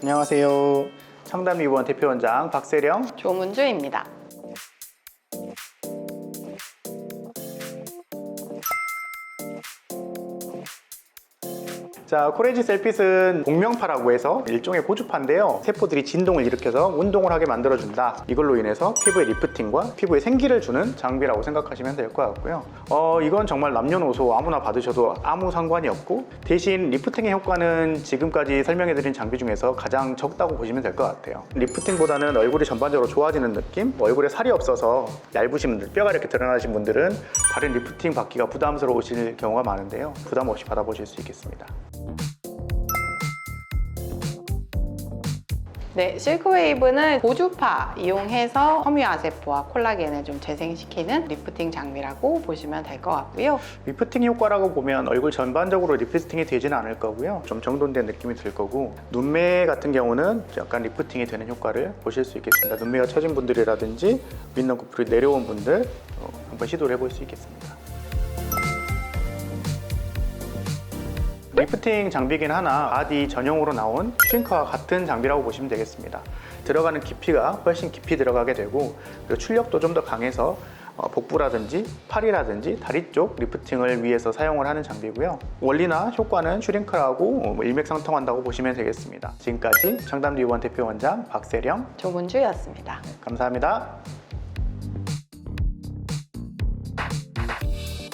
안녕하세요. 청담리원 대표원장 박세령. 조문주입니다. 자, 코레지 셀핏은 복명파라고 해서 일종의 고주파인데요. 세포들이 진동을 일으켜서 운동을 하게 만들어준다. 이걸로 인해서 피부의 리프팅과 피부에 생기를 주는 장비라고 생각하시면 될 것 같고요. 어, 이건 정말 남녀노소 아무나 받으셔도 아무 상관이 없고 대신 리프팅의 효과는 지금까지 설명해드린 장비 중에서 가장 적다고 보시면 될 것 같아요. 리프팅보다는 얼굴이 전반적으로 좋아지는 느낌? 얼굴에 살이 없어서 얇으신 분들, 뼈가 이렇게 드러나신 분들은 다른 리프팅 받기가 부담스러우실 경우가 많은데요. 부담 없이 받아보실 수 있겠습니다. 네, 실크웨이브는 고주파 이용해서 섬유화 세포와 콜라겐을 좀 재생시키는 리프팅 장비라고 보시면 될 것 같고요. 리프팅 효과라고 보면 얼굴 전반적으로 리프팅이 되지는 않을 거고요. 좀 정돈된 느낌이 들 거고 눈매 같은 경우는 약간 리프팅이 되는 효과를 보실 수 있겠습니다. 눈매가 처진 분들이라든지 윗눈꺼풀이 내려온 분들 어, 한번 시도를 해볼 수 있겠습니다. 리프팅 장비긴 하나 아디 전용으로 나온 슈링크와 같은 장비라고 보시면 되겠습니다. 들어가는 깊이가 훨씬 깊이 들어가게 되고 그리고 출력도 좀 더 강해서 어, 복부라든지 팔이라든지 다리 쪽 리프팅을 위해서 사용을 하는 장비고요. 원리나 효과는 슈링크라고 어, 뭐 일맥상통한다고 보시면 되겠습니다. 지금까지 청담 리원 대표 원장 박세령 조문주였습니다. 감사합니다.